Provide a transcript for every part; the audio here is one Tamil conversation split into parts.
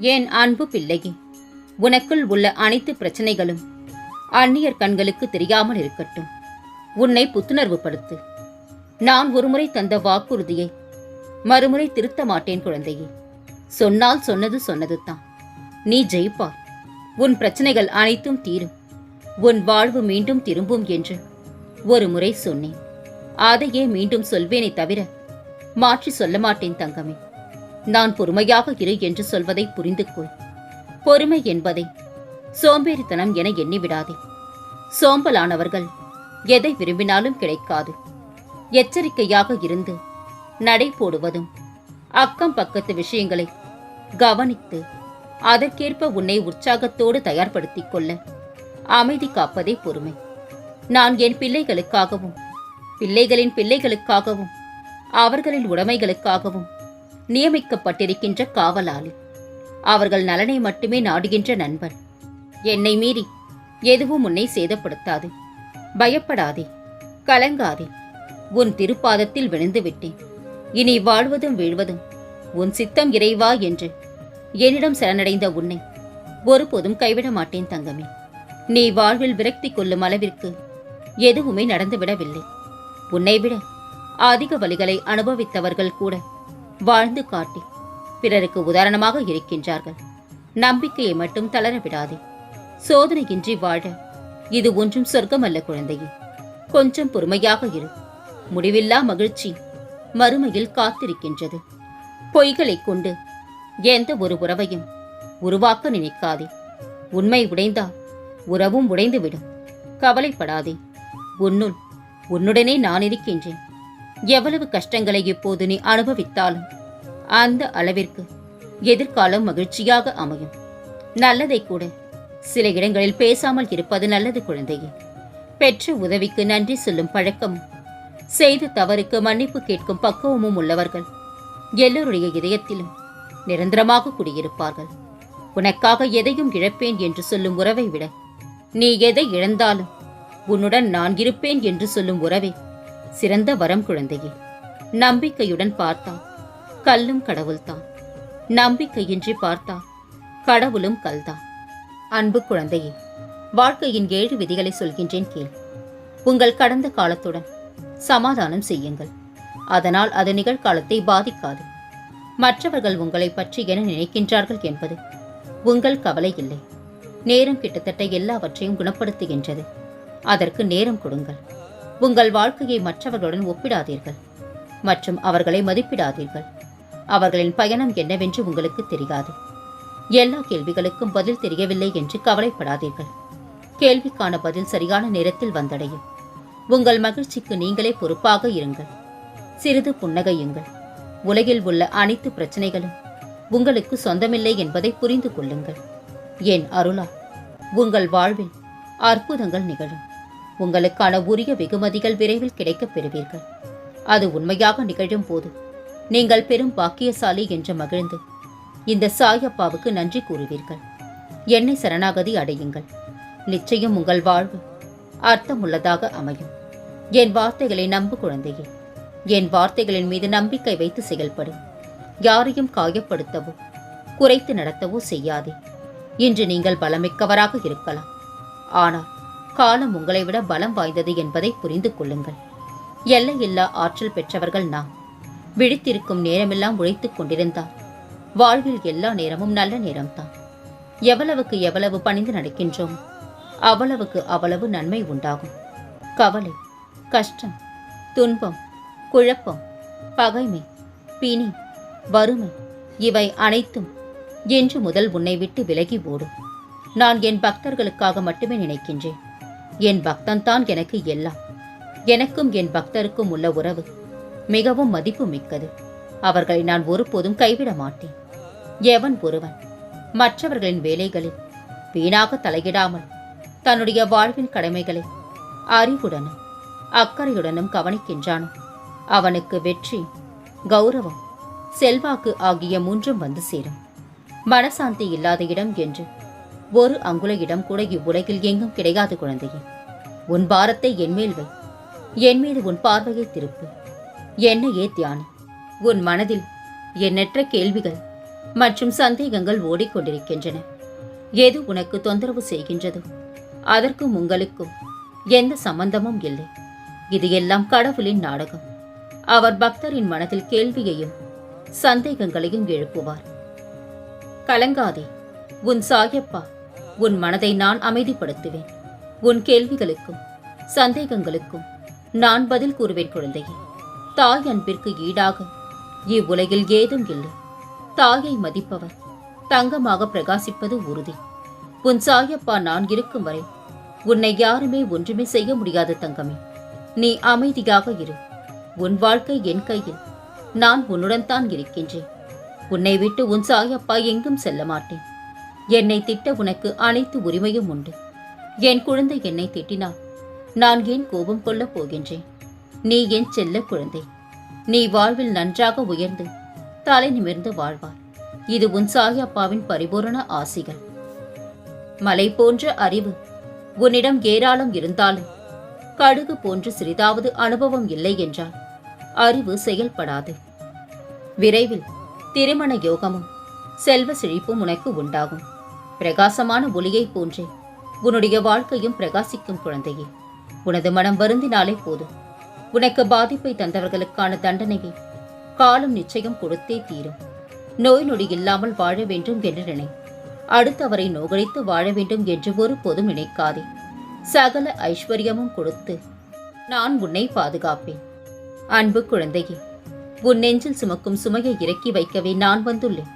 என் அன்பு பிள்ளையே உனக்குள் உள்ள அனைத்து பிரச்சனைகளும் அந்நியர் கண்களுக்கு தெரியாமல் இருக்கட்டும். உன்னை புத்துணர்வுபடுத்து நான் ஒருமுறை தந்த வாக்குறுதியை மறுமுறை திருத்த மாட்டேன் குழந்தையே. சொன்னால் சொன்னது சொன்னது தான் நீ ஜெயிப்பாய். உன் பிரச்சனைகள் அனைத்தும் தீரும். உன் வாழ்வு மீண்டும் திரும்பும் என்று ஒரு முறை சொன்னேன். அதையே மீண்டும் சொல்வேனே தவிர மாற்றி சொல்ல மாட்டேன் தங்கமே. நான் பொறுமையாக இரு என்று சொல்வதை புரிந்து கொள். பொறுமை என்பதை சோம்பேறித்தனம் என எண்ணிவிடாதே. சோம்பலானவர்கள் எதை விரும்பினாலும் கிடைக்காது. எச்சரிக்கையாக இருந்து நடை போடுவதும் அக்கம் பக்கத்து விஷயங்களை கவனித்து அதற்கேற்ப உன்னை உற்சாகத்தோடு தயார்படுத்திக் கொள்ள அமைதி காப்பதே பொறுமை. நான் என் பிள்ளைகளுக்காகவும் பிள்ளைகளின் பிள்ளைகளுக்காகவும் அவர்களின் உடைமைகளுக்காகவும் நியமிக்கப்பட்டிருக்கின்ற காவலாளி. அவர்கள் நலனை மட்டுமே நாடுகின்ற நண்பன் என்னை மீறி எதுவும் உன்னை சேதப்படுத்தாது. பயப்படாதே. கலங்காதே. உன் திருப்பாதத்தில் விழுந்து விட்டேன். இனி வாழ்வதும் வீழ்வதும் உன் சித்தம் இறைவா என்று என்னிடம் சரணடைந்த உன்னை ஒருபோதும் கைவிட மாட்டேன் தங்கமே. நீ வாழ்வில் விரக்தி கொள்ளும் அளவிற்கு எதுவுமே நடந்துவிடவில்லை. உன்னை விட அதிக வழிகளை அனுபவித்தவர்கள் கூட வாழ்ந்து காட்டி பிறருக்கு உதாரணமாக இருக்கின்றார்கள். நம்பிக்கையை மட்டும் தளர விடாதே. சோதனையின்றி வாழ. இது ஒன்றும் சொர்க்கமல்ல குழந்தையே. கொஞ்சம் பொறுமையாக இரு. முடிவில்லா மகிழ்ச்சி மறுமையில் காத்திருக்கின்றது. பொய்களைக் கொண்டு எந்த ஒரு உறவையும் உருவாக்க நினைக்காதே. உண்மை உடைந்தால் உறவும் உடைந்துவிடும். கவலைப்படாதே. உன்னுள் உன்னுடனே நான் இருக்கின்றேன். எவ்வளவு கஷ்டங்களை இப்போது நீ அனுபவித்தாலும் அந்த அளவிற்கு எதிர்காலம் மகிழ்ச்சியாக அமையும். நல்லதை கூட சில இடங்களில் பேசாமல் இருப்பது நல்லது குழந்தையே. பெற்ற உதவிக்கு நன்றி சொல்லும் பழக்கமும் செய்த தவறுக்கு மன்னிப்பு கேட்கும் பக்குவமும் உள்ளவர்கள் எல்லோருடைய இதயத்திலும் நிரந்தரமாக குடியிருப்பார்கள். உனக்காக எதையும் இழப்பேன் என்று சொல்லும் உறவை விட நீ எதை இழந்தாலும் உன்னுடன் நான் இருப்பேன் என்று சொல்லும் உறவே சிறந்த வரம் குழந்தையே. நம்பிக்கையுடன் பார்த்தால் கல்லும் கடவுள்தான். நம்பிக்கையின்றி பார்த்தால் கடவுளும் கல்தான். அன்பு குழந்தையே வாழ்க்கையின் ஏழு விதிகளை சொல்கின்றேன் கேள். உங்கள் கடந்த காலத்துடன் சமாதானம் செய்யுங்கள். அதனால் அது நிகழ்காலத்தை பாதிக்காது. மற்றவர்கள் உங்களை பற்றி என நினைக்கின்றார்கள் என்பது உங்கள் கவலை இல்லை. நேரம் கிட்டத்தட்ட எல்லாவற்றையும் குணப்படுத்துகின்றது. அதற்கு நேரம் கொடுங்கள். உங்கள் வாழ்க்கையை மற்றவர்களுடன் ஒப்பிடாதீர்கள் மற்றும் அவர்களை மதிப்பிடாதீர்கள். அவர்களின் பயணம் என்னவென்று உங்களுக்கு தெரியாது. எல்லா கேள்விகளுக்கும் பதில் தெரியவில்லை என்று கவலைப்படாதீர்கள். கேள்விக்கான பதில் சரியான நேரத்தில் வந்தடையும். உங்கள் மகிழ்ச்சிக்கு நீங்களே பொறுப்பாக இருங்கள். சிறிது புன்னகையுங்கள். உலகில் உள்ள அனைத்து பிரச்சனைகளும் உங்களுக்கு சொந்தமில்லை என்பதை புரிந்து கொள்ளுங்கள். என் அருளா உங்கள் வாழ்வில் அற்புதங்கள் நிகழும். உங்களுக்கான உரிய வெகுமதிகள் விரைவில் கிடைக்கப் பெறுவீர்கள். அது உண்மையாக நிகழும் போது நீங்கள் பெரும் பாக்கியசாலி என்று மகிழ்ந்து இந்த சாயப்பாவுக்கு நன்றி கூறுவீர்கள். என்னை சரணாகதி அடையுங்கள். நிச்சயம் உங்கள் வாழ்வு அர்த்தமுள்ளதாக அமையும். என் வார்த்தைகளை நம்பு குழந்தையே. என் வார்த்தைகளின் மீது நம்பிக்கை வைத்து செயல்படும் யாரையும் காயப்படுத்தவோ குறைத்து நடத்தவோ செய்யாதே. இன்று நீங்கள் பலமிக்கவராக இருக்கலாம். ஆனால் காலம் உங்களை விட பலம் வாய்ந்தது என்பதை புரிந்து கொள்ளுங்கள். எல்லையில்லா ஆற்றல் பெற்றவர்கள் நாம். விழித்திருக்கும் நேரமெல்லாம் உழைத்துக் கொண்டிருந்தால். வாழ்வில் எல்லா நேரமும் நல்ல நேரம்தான். எவ்வளவுக்கு எவ்வளவு பணிந்து நடக்கின்றோம் அவ்வளவுக்கு அவ்வளவு நன்மை உண்டாகும். கவலை கஷ்டம் துன்பம் குழப்பம் பகைமை பிணி வறுமை இவை அனைத்தும் என்று முதல் உன்னை விட்டு விலகி ஓடும். நான் என் பக்தர்களுக்காக மட்டுமே நினைக்கின்றேன். என் பக்தன்தான் எனக்கு எல்லாம். எனக்கும் என் பக்தருக்கும் உள்ள உறவு மிகவும் மதிப்பு மிக்கது அவர்களை நான் ஒருபோதும் கைவிட மாட்டேன். எவன் ஒருவன்? மற்றவர்களின் வேலைகளில் வீணாக தலையிடாமல் தன்னுடைய வாழ்வின் கடமைகளை அறிவுடனும் அக்கறையுடனும் கவனிக்கின்றானோ? அவனுக்கு வெற்றி கௌரவம் செல்வாக்கு ஆகிய மூன்றும் வந்து சேரும். மனசாந்தி இல்லாத இடம் என்று ஒரு அங்குல இடம் கூட இவ்வுலகில் எங்கும் கிடையாது குழந்தையே. உன் பாரத்தை என்மேல் வை. என் மீது உன் பார்வையை திருப்பு. என்னையே தியானி. உன் மனதில் எண்ணற்ற கேள்விகள் மற்றும் சந்தேகங்கள் ஓடிக்கொண்டிருக்கின்றன. எது உனக்கு தொந்தரவு செய்கின்றதோ அதற்கும் உங்களுக்கும் எந்த சம்பந்தமும் இல்லை. இது எல்லாம் கடவுளின் நாடகம். அவர் பக்தரின் மனதில் கேள்வியையும் சந்தேகங்களையும் எழுப்புவார். கலங்காதே உன் சாயப்பா. உன் மனதை நான் அமைதிப்படுத்துவேன். உன் கேள்விகளுக்கும் சந்தேகங்களுக்கும் நான் பதில் கூறுவேன் குழந்தையே. தாய் அன்பிற்கு ஈடாக இவ்வுலகில் ஏதும் இல்லை. தாயை மதிப்பவர் தங்கமாக பிரகாசிப்பது உறுதி. உன் சாயப்பா நான் இருக்கும் வரை உன்னை யாருமே ஒன்றுமே செய்ய முடியாது தங்கமே. நீ அமைதியாக இரு. உன் வாழ்க்கை என் கையில். நான் உன்னுடன் தான் இருக்கின்றேன். உன்னை விட்டு உன் சாயப்பா எங்கும் செல்ல மாட்டேன். என்னை திட்ட உனக்கு அனைத்து உரிமையும் உண்டு. என் குழந்தை என்னை திட்டினால் நான் ஏன் கோபம் கொள்ளப் போகின்றேன்? நீ என் செல்ல குழந்தை. நீ வாழ்வில் நன்றாக உயர்ந்து தலை நிமிர்ந்து வாழ்வாய். இது உன் சாயப்பாவின் பரிபூரண ஆசிகள். மலை போன்ற அறிவு உன்னிடம் ஏராளம் இருந்தாலும் கடுகு போன்று சிறிதாவது அனுபவம் இல்லை என்றால் அறிவு செயல்படாது. விரைவில் திருமண யோகமும் செல்வ செழிப்பும் உனக்கு உண்டாகும். பிரகாசமான ஒளியைப் போன்றே. உன்னுடைய வாழ்க்கையும் பிரகாசிக்கும் குழந்தையே. உனது மனம் வருந்தினாலே போதும். உனக்கு பாதிப்பை தந்தவர்களுக்கான தண்டனையை காலம் நிச்சயம் கொடுத்தே தீரும். நோய் நொடி இல்லாமல் வாழ வேண்டும் என்று நினை. அடுத்தவரை நோகடித்து வாழ வேண்டும் என்று ஒருபோதும் நினைக்காதே. சகல ஐஸ்வர்யமும் கொடுத்து நான் உன்னை பாதுகாப்பேன். அன்பு குழந்தையே உன் நெஞ்சில் சுமக்கும் சுமையை இறக்கி வைக்கவே நான் வந்துள்ளேன்.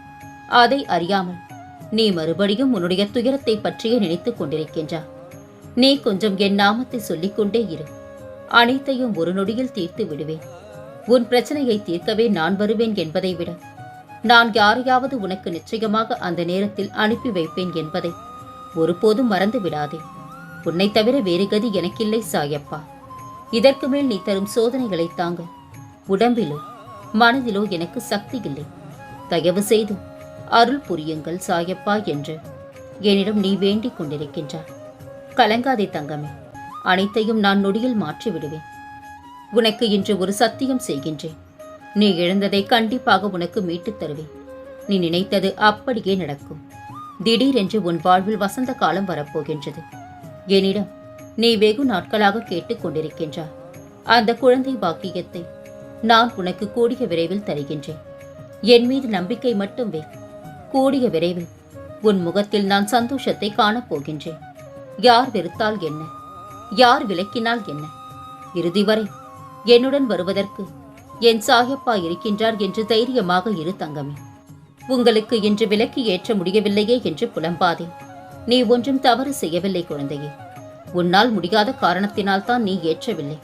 அதை அறியாமல் நீ மறுபடியும் உன்னுடைய துயரத்தை பற்றியே நினைத்துக் கொண்டிருக்கின்றாய். நீ கொஞ்சம் என் நாமத்தை சொல்லிக்கொண்டே இரு. அனைத்தையும் ஒரு நொடியில் தீர்த்து விடுவேன். உன் பிரச்சனையை தீர்க்கவே நான் வருவேன் என்பதை விட நான் யாரையாவது உனக்கு நிச்சயமாக அந்த நேரத்தில் அனுப்பி வைப்பேன் என்பதை ஒருபோதும் மறந்து விடாதே. உன்னை தவிர வேறு கதி எனக்கில்லை சாயப்பா. இதற்கு மேல் நீ தரும் சோதனைகளை தாங்க. உடம்பிலோ மனதிலோ எனக்கு சக்தி இல்லை. தயவு செய்து அருள் புரியுங்கள் சாயப்பா என்று. என்னிடம் நீ வேண்டிக் கொண்டிருக்கின்றாய். கலங்காதே தங்கமே அனைத்தையும் நான் நொடியில் மாற்றி விடுவேன். உனக்கு இன்று ஒரு சத்தியம் செய்கின்றேன். நீ இழந்ததை கண்டிப்பாக உனக்கு மீட்டுத் தருவேன். நீ நினைத்தது அப்படியே நடக்கும். திடீரென்று உன் வாழ்வில் வசந்த காலம் வரப்போகின்றது. என்னிடம் நீ வெகு நாட்களாக கேட்டுக்கொண்டிருக்கின்றாய் அந்த குழந்தை பாக்கியத்தை நான் உனக்கு கூடிய விரைவில் தருகின்றேன். என் மீது நம்பிக்கை மட்டும் வை. கூடிய விரைவில் உன் முகத்தில் நான் சந்தோஷத்தை காணப் போகின்றேன் யார் வெறுத்தால் என்ன? யார் விலக்கினால் என்ன? இறுதி வரை என்னுடன் வருவதற்கு என் சாயப்பா இருக்கின்றார் என்று தைரியமாக இரு தங்கமே. உங்களுக்கு இன்று விலக்கி ஏற்ற முடியவில்லையே என்று புலம்பாதே. நீ ஒன்றும் தவறு செய்யவில்லை குழந்தையே. உன்னால் முடியாத காரணத்தினால் தான் நீ ஏற்றவில்லை.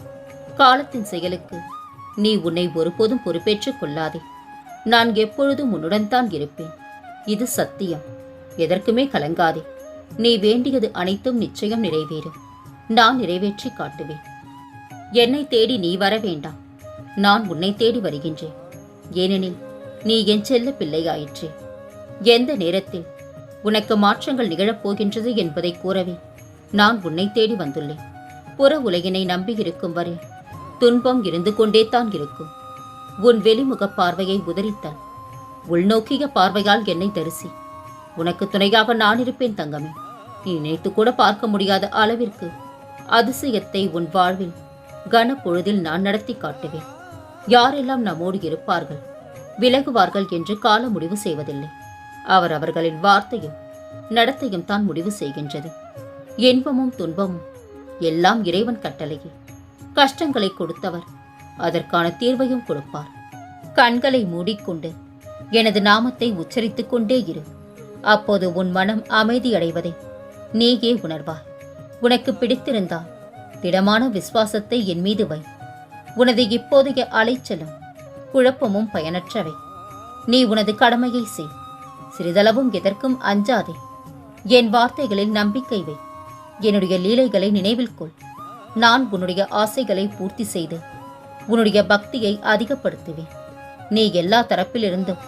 காலத்தின் செயலுக்கு நீ உன்னை ஒருபோதும் பொறுப்பேற்றுக் கொள்ளாதே. நான் எப்பொழுதும் உன்னுடன் தான் இருப்பேன். இது சத்தியம். எதற்குமே கலங்காதே. நீ வேண்டியது அனைத்தும் நிச்சயம் நிறைவேறும் நான் நிறைவேற்றி காட்டுவேன். என்னை தேடி நீ வர வேண்டாம். நான் உன்னை தேடி வருகின்றேன். ஏனெனில் நீ என் செல்ல பிள்ளையாயிற்றே. எந்த நேரத்தில் உனக்கு மாற்றங்கள் நிகழப் போகின்றது என்பதை கூறவே நான் உன்னை தேடி வந்துள்ளேன். புற உலகினை நம்பியிருக்கும் வரை துன்பம் இருந்து கொண்டே தான் இருக்கும். உன் வெளிமுக பார்வையை உதறித்தான். உள்நோக்கிய பார்வையால் என்னை தரிசி. உனக்கு துணையாக நான் இருப்பேன் தங்கமே. நீ நினைத்து கூட பார்க்க முடியாத அளவிற்கு அதிசயத்தை உன் வாழ்வில் கன பொழுதில் நான் நடத்தி காட்டுவேன். யாரெல்லாம் நம்மோடு இருப்பார்கள் விலகுவார்கள் என்று கால முடிவு செய்வதில்லை. அவர் அவர்களின் வார்த்தையும் நடத்தையும் தான் முடிவு செய்கின்றது. இன்பமும் துன்பமும் எல்லாம் இறைவன் கட்டளையே. கஷ்டங்களை கொடுத்தவர் அதற்கான தீர்வையும் கொடுப்பார். கண்களை மூடிக்கொண்டு எனது நாமத்தை உச்சரித்துக் கொண்டே இரு. அப்போது உன் மனம் அமைதியடைவதை நீயே உணர்வாய் உனக்கு பிடித்திருந்தால் திடமான விசுவாசத்தை என் மீது வை. உனது இப்போதைய அலைச்சலும் குழப்பமும் பயனற்றவை. நீ உனது கடமையை செய். சிறிதளவும் எதற்கும் அஞ்சாதே. என் வார்த்தைகளில் நம்பிக்கை வை. என்னுடைய லீலைகளை நினைவில் கொள். நான் உன்னுடைய ஆசைகளை பூர்த்தி செய்து உன்னுடைய பக்தியை அதிகப்படுத்துவேன். நீ எல்லா தரப்பிலிருந்தும்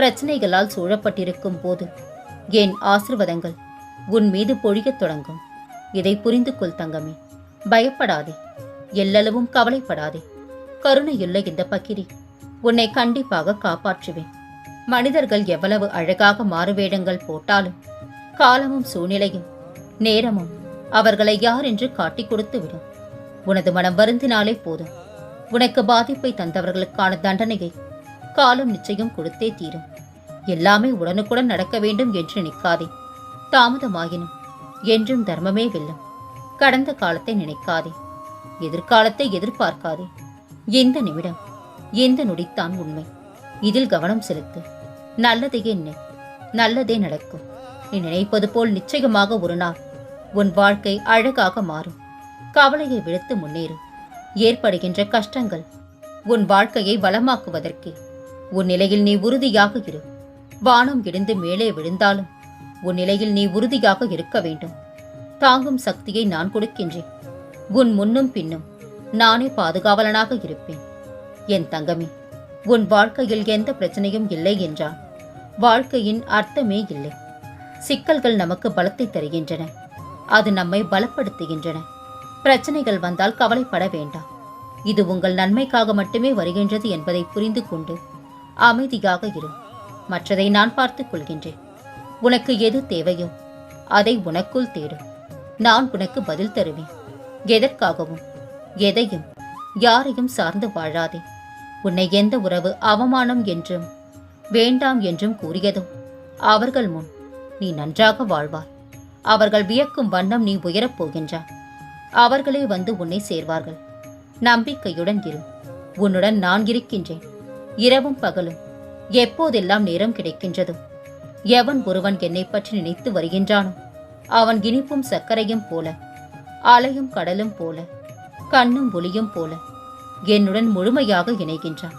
பிரச்சனைகளால் சூழப்பட்டிருக்கும் போது என் ஆசிர்வாதங்கள் உன் மீது பொழியத் தொடங்கும். இதை புரிந்து கொள் தங்கமே. பயப்படாதே. எல்லளவும் கவலைப்படாதே. கருணையுள்ள இந்த பக்கிரி உன்னை கண்டிப்பாக காப்பாற்றுவேன். மனிதர்கள் எவ்வளவு அழகாக மாறுவேடங்கள் போட்டாலும் காலமும் சூழ்நிலையும் நேரமும் அவர்களை யார் என்று காட்டிக் கொடுத்துவிடும். உனது மனம் வருந்தினாலே போதும். உனக்கு பாதிப்பை தந்தவர்களுக்கான தண்டனையை காலம் நிச்சயம் கொடுத்தே தீரும். எல்லாமே உடனுக்குடன் நடக்க வேண்டும் என்று நினைக்காதே. தாமதமாயினும் என்றும் தர்மமே வெல்லும். கடந்த காலத்தை நினைக்காதே. எதிர்காலத்தை எதிர்பார்க்காதே. எந்த நிமிடம் எந்த நொடித்தான் உண்மை. இதில் கவனம் செலுத்து. நல்லதையே என்ன? நல்லதே நடக்கும். நீ நினைப்பது போல் நிச்சயமாக ஒரு நாள் உன் வாழ்க்கை அழகாக மாறும். கவலையை விடுத்து முன்னேறும் ஏற்படுகின்ற கஷ்டங்கள் உன் வாழ்க்கையை வளமாக்குவதற்கே. உன் நிலையில் நீ உறுதியாக இரு வானம் இடிந்து மேலே விழுந்தாலும் உன் நிலையில் நீ உறுதியாக இருக்க வேண்டும். தாங்கும் சக்தியை நான் கொடுக்கின்றேன். உன் முன்னும் பின்னும் நானே பாதுகாவலனாக இருப்பேன். என் தங்கமே உன் வாழ்க்கையில் எந்த பிரச்சனையும் இல்லை என்றால் வாழ்க்கையின் அர்த்தமே இல்லை. சிக்கல்கள் நமக்கு பலத்தை தருகின்றன. அது நம்மை பலப்படுத்துகின்றன. பிரச்சனைகள் வந்தால் கவலைப்பட வேண்டாம். இது உங்கள் நன்மைக்காக மட்டுமே வருகின்றது என்பதை புரிந்து கொண்டு அமைதியாக இரு. மற்றதை நான் பார்த்துக் கொள்கின்றேன். உனக்கு எது தேவையோ அதை உனக்குள் தேடு. நான் உனக்கு பதில் தருவேன். எதற்காகவும் எதையும் யாரையும் சார்ந்து வாழாதே. உன்னை எந்த உறவு அவமானம் என்றும் வேண்டாம் என்றும் கூறியதும் அவர்கள் முன் நீ நன்றாக வாழ்வாய். அவர்கள் வியக்கும் வண்ணம் நீ உயரப் போகின்றாய். அவர்களே வந்து உன்னை சேர்வார்கள். நம்பிக்கையுடன் இரு. உன்னுடன் நான் இருக்கின்றேன். இரவும் பகலும் எப்போதெல்லாம் நேரம் கிடைக்கின்றதோ? எவன் ஒருவன் என்னை பற்றி நினைத்து வருகின்றானோ அவன் இனிப்பும் சர்க்கரையும் போல அலையும் கடலும் போல கண்ணும் ஒளியும் போல என்னுடன் முழுமையாக இணைகின்றான்.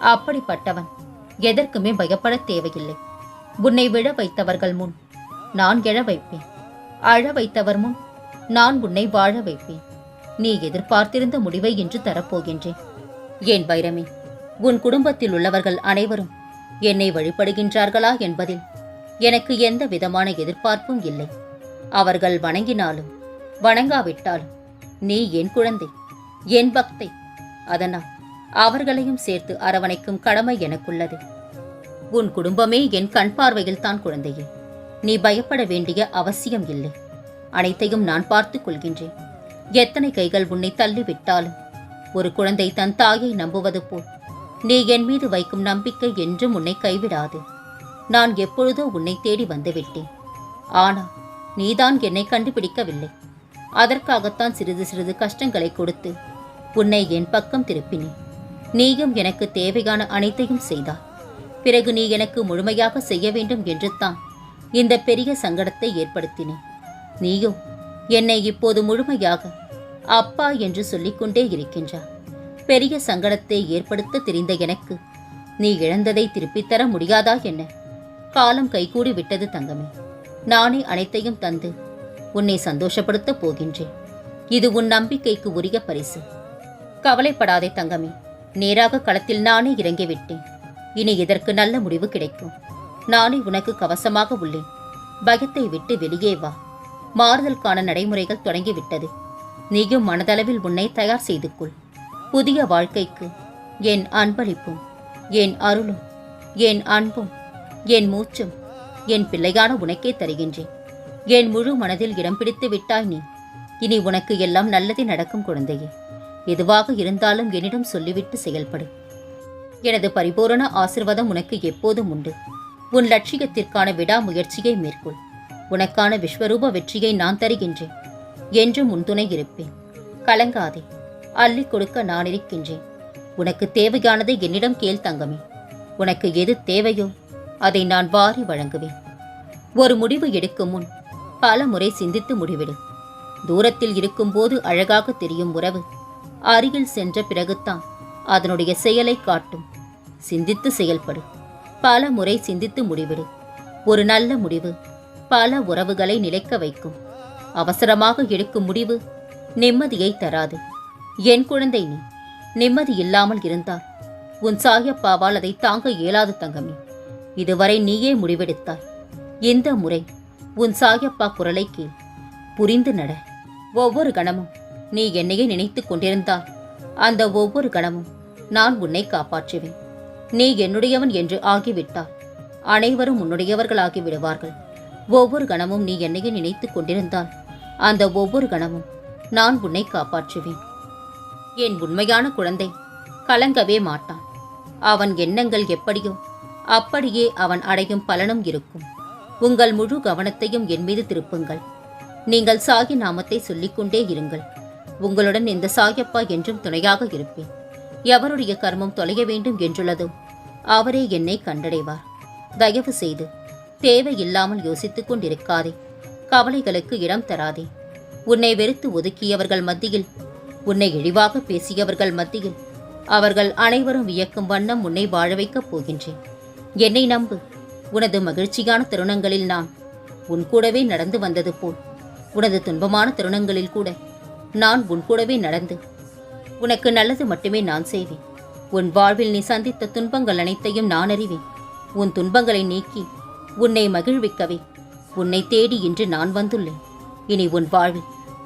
அப்படிப்பட்டவன் எதற்குமே பயப்பட தேவையில்லை. உன்னை விழ வைத்தவர்கள் முன் நான் எழ வைப்பேன். அழ வைத்தவர் முன் நான் உன்னை வாழ வைப்பேன். நீ எதிர்பார்த்திருந்த முடிவை இன்று தரப்போகின்றேன். ஏன் வைரமே உன் குடும்பத்தில் உள்ளவர்கள் அனைவரும் என்னை வழிபடுகின்றார்களா என்பதில் எனக்கு எந்த விதமான எதிர்பார்ப்பும் இல்லை. அவர்கள் வணங்கினாலும் வணங்காவிட்டாலும் நீ என் குழந்தை என் பக்தை அதனால் அவர்களையும் சேர்த்து அரவணைக்கும் கடமை எனக்குள்ளது. உன் குடும்பமே என் கண் பார்வையில் தான் குழந்தையே. நீ பயப்பட வேண்டிய அவசியம் இல்லை. அனைத்தையும் நான் பார்த்துக் கொள்கின்றேன். எத்தனை கைகள் உன்னை தள்ளிவிட்டாலும் ஒரு குழந்தை தன் தாயை நம்புவது போல் நீ என் மீது வைக்கும் நம்பிக்கை என்றும் உன்னை கைவிடாது. நான் எப்பொழுதோ உன்னை தேடி வந்துவிட்டேன். ஆனால் நீதான் என்னை கண்டுபிடிக்கவில்லை. அதற்காகத்தான் சிறிது சிறிது கஷ்டங்களை கொடுத்து உன்னை என் பக்கம் திருப்பினேன். நீயும் எனக்கு தேவையான அனைத்தையும் செய்தாய். பிறகு நீ எனக்கு முழுமையாக செய்ய வேண்டும் என்று தான் இந்த பெரிய சங்கடத்தை ஏற்படுத்தினேன். நீயும் என்னை இப்போது முழுமையாக அப்பா என்று சொல்லிக்கொண்டே இருக்கின்றாய். பெரிய சங்கடத்தை ஏற்படுத்த தெரிந்த எனக்கு. நீ இழந்ததை திருப்பித் தர முடியாதா என்ன? காலம் கைகூடி விட்டது தங்கமே. நானே அனைத்தையும் தந்து உன்னை சந்தோஷப்படுத்தப் போகின்றேன். இது உன் நம்பிக்கைக்கு உரிய பரிசு. கவலைப்படாதே தங்கமே. நேராக களத்தில் நானே இறங்கிவிட்டேன். இனி இதற்கு நல்ல முடிவு கிடைக்கும். நானே உனக்கு கவசமாக உள்ளேன். பயத்தை விட்டு வெளியே வா. மாறுதலுக்கான நடைமுறைகள் தொடங்கிவிட்டது. நீயும் மனதளவில் உன்னை தயார் செய்து கொள் புதிய வாழ்க்கைக்கு. என் அன்பளிப்பும் என் அருளும் என் அன்பும் என் மூச்சும் என் பிள்ளையான உனக்கே தருகின்றேன். என் முழு மனதில் இடம் பிடித்து விட்டாய் நீ. இனி உனக்கு எல்லாம் நல்லதே நடக்கும் குழந்தையே. எதுவாக இருந்தாலும் என்னிடம் சொல்லிவிட்டு செயல்படு. எனது பரிபூரண ஆசிர்வாதம் உனக்கு எப்போதும் உண்டு. உன் லட்சியத்திற்கான விடாமுயற்சியை மேற்கொள். உனக்கான விஸ்வரூப வெற்றியை நான் தருகின்றேன். என்றும் உன் துணை இருப்பேன். கலங்காதே. அள்ளி கொடுக்க நான் இருக்கின்றேன். உனக்கு தேவையானதை என்னிடம் கேள் தங்கமே. உனக்கு எது தேவையோ அதை நான் வாரி வழங்குவேன். ஒரு முடிவு எடுக்கும் முன் பல முறை சிந்தித்து முடிவிடு. தூரத்தில் இருக்கும்போது அழகாக தெரியும் உறவு அருகில் சென்ற பிறகுதான் அதனுடைய செயலை காட்டும். சிந்தித்து செயல்படு. பல முறை சிந்தித்து முடிவிடு. ஒரு நல்ல முடிவு பல உறவுகளை நிலைக்க வைக்கும். அவசரமாக எடுக்கும் முடிவு நிம்மதியை தராது. என் குழந்தை நீ. நிம்மதி இல்லாமல் இருந்தால் உன் சாயப்பாவால் அதை தாங்க இயலாது தங்கமே. இதுவரை நீயே முடிவெடுத்தாய். இந்த முறை உன் சாயப்பா குரலை கேள். புரிந்து நட. ஒவ்வொரு கணமும் நீ என்னையே நினைத்துக் கொண்டிருந்தால் அந்த ஒவ்வொரு கணமும் நான் உன்னை காப்பாற்றுவேன். நீ என்னுடையவன் என்று ஆகிவிட்டால் அனைவரும் உன்னுடையவர்களாகி விடுவார்கள். ஒவ்வொரு கணமும் நீ என்னையே நினைத்துக் கொண்டிருந்தால் அந்த ஒவ்வொரு கணமும் நான் உன்னை காப்பாற்றுவேன். என் உண்மையான குழந்தை. கலங்கவே மாட்டான். அவன் எண்ணங்கள் எப்படியோ அப்படியே அவன் அடையும் பலனும் இருக்கும். உங்கள் முழு கவனத்தையும் என் மீது திருப்புங்கள். நீங்கள் சாகி நாமத்தை சொல்லிக்கொண்டே இருங்கள். உங்களுடன் இந்த சாயப்பா என்றும் துணையாக இருப்பேன். எவருடைய கர்மம் தொலைய வேண்டும் என்றுள்ளதோ அவரே என்னை கண்டடைவார். தயவு செய்து தேவையில்லாமல் யோசித்துக் கொண்டிருக்காதே. கவலைகளுக்கு இடம் தராதே. உன்னை வெறுத்து ஒதுக்கியவர்கள் மத்தியில் உன்னை இழிவாக பேசியவர்கள் மத்தியில் அவர்கள் அனைவரும் வியக்கும் வண்ணம் உன்னை வாழ வைக்கப் போகின்றேன். என்னை நம்பு. உனது மகிழ்ச்சியான தருணங்களில் நான் உன் கூடவே நடந்து வந்தது போல். உனது துன்பமான தருணங்களில் கூட நான் உன் கூடவே நடந்து. உனக்கு நல்லது மட்டுமே நான் செய்வேன். உன் வாழ்வில் நீ சந்தித்த துன்பங்கள் அனைத்தையும் நான் அறிவேன். உன் துன்பங்களை நீக்கி உன்னை மகிழ்விக்கவே உன்னை தேடி இன்று நான் வந்துள்ளேன். இனி உன் வாழ்வில்